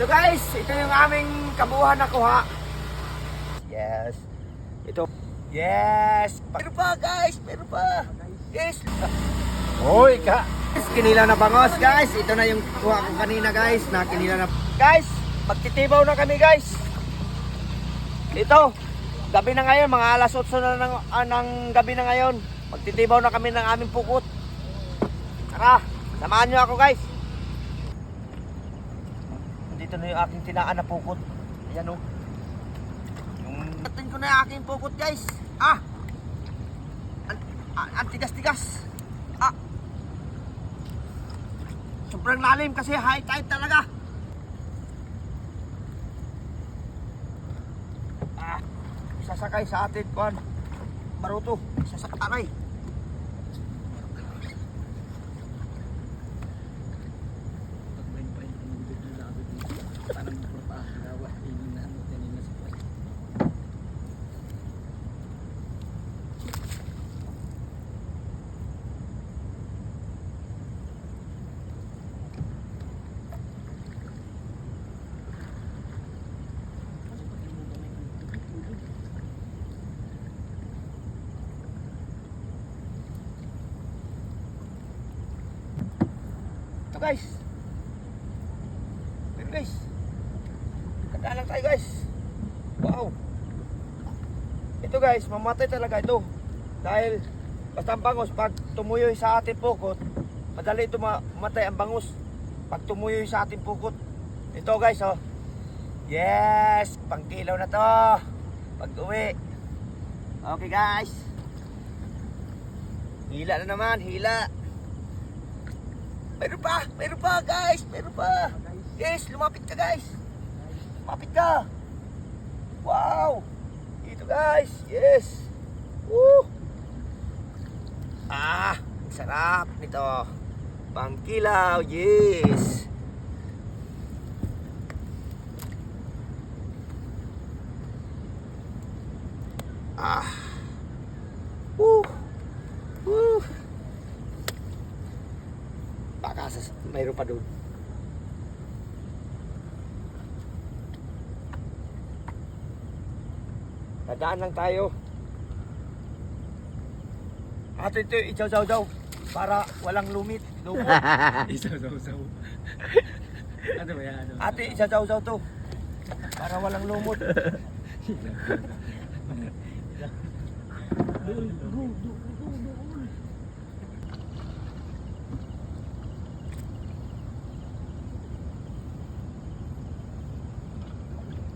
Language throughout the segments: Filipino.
So guys, ito yung aming kabuuan na kuha. Yes. Ito. Yes. Meron pa guys, meron pa. Yes. Hoy ka. Guys, Kinila na bangos guys. Ito na yung kuha ko kanina guys. Na kinila na. Guys, magtitibaw na kami guys. Ito. Gabi na ngayon, mga alas 8 na ng, ah, ng gabi na ngayon. Magtitibaw na kami ng aming pukot. Tara, samahan nyo ako guys. Dito na yung aking tinaan na pukot. Ayan o. Yung... Atin ko na yung aking pukot guys. Ah! An, ang tigas-tigas. Ah! Sobrang lalim kasi high tide talaga. Ah! Sasakay sa atin, Juan. Baruto. Sasakay. Guys. Pero guys. Ganda lang tayo guys. Wow. Ito guys, mamatay talaga ito. Dahil basta ang bangus, pag tumuyoy sa ating pukot, madali ito ma- mamatay ang bangus. Pag tumuyoy sa ating pukot. Ito guys, oh. Yes, pangkilaw na to. Pag uwi. Okay guys. Hila na naman, hila. Meron pa, meron pa guys, meron pa. Yes, lumapit ka guys. Lumapit ka. Wow. Dito guys, yes. Woo. Ah, sarap nito. Pangkilaw, yes. Ah. Woo. Woo. Baka sa, mayroon pa doon. Dadaan lang tayo. Ato ito, ichaw-chaw daw. Para walang lumit. Lumot. Isaw-saw-saw. ano ba yan? Ano? Ate, ichaw-chaw to. Para walang lumot.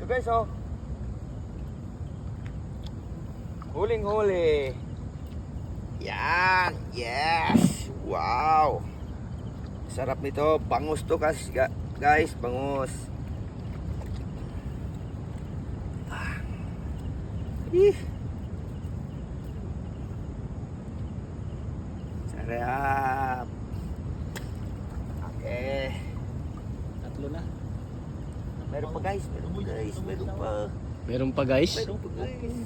Ito guys, oh. Huling-huli. Yan. Yes. Wow. Sarap nito. Bangus to guys. Guys, bangus. Ah. Ih. Sarap. Okay. Tatlo na. Meron pa guys. Meron pa guys. Meron pa. Meron pa guys. Meron pa guys.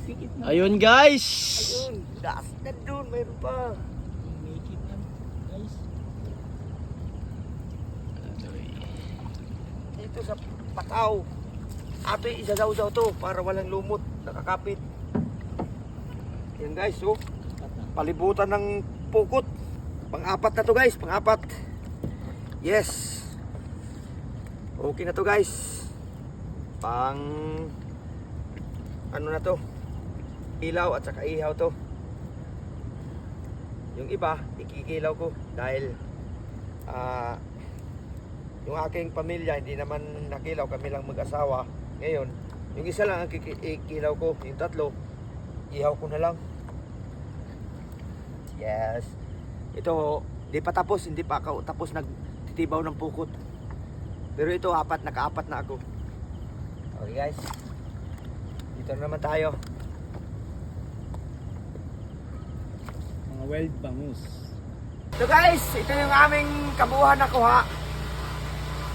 Ayun guys. Ayun. Daas na doon. Meron pa. Make it yan guys. dito sa pataw. Yung isasaw-saw to para walang lumot, nakakapit. Yan guys, oh. Palibutan ng pukot. Pang-apat na to guys, pang-apat. Yes. Okay na to guys. Pang ano na to? Ilaw at saka ihaw to. Yung iba, ikikilaw ko dahil ah yung aking pamilya hindi naman nakilaw kami lang mag-asawa. Ngayon yung isa lang ang ikilaw ko yung tatlo ihaw ko na lang. Yes. Ito di pa tapos hindi pa ako tapos nagtitibaw ng pukot. Pero ito apat nakaapat na ako okay guys dito na naman tayo Mga wild bangus. So guys, ito yung aming kabuuan na kuha.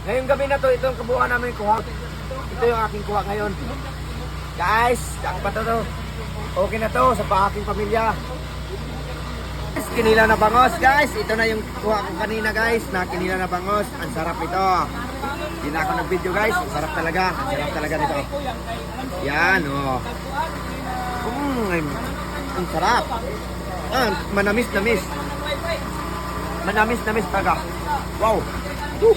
Ngayong gabi na to, ito yung kabuuan namin kuha. Ito yung aking kuha ngayon. Guys, ang pa to to. Okay na to sa aking pamilya. Kinila na bangos guys. Ito na yung kuha ko kanina guys na kinila na bangos. Ang sarap ito. Hindi na ako nag-video guys. Ang sarap talaga. Ang sarap talaga nito. Yan, oh. Mm, ang- sarap. Ah, manamis-namis. Manamis-namis talaga. Wow. Ito.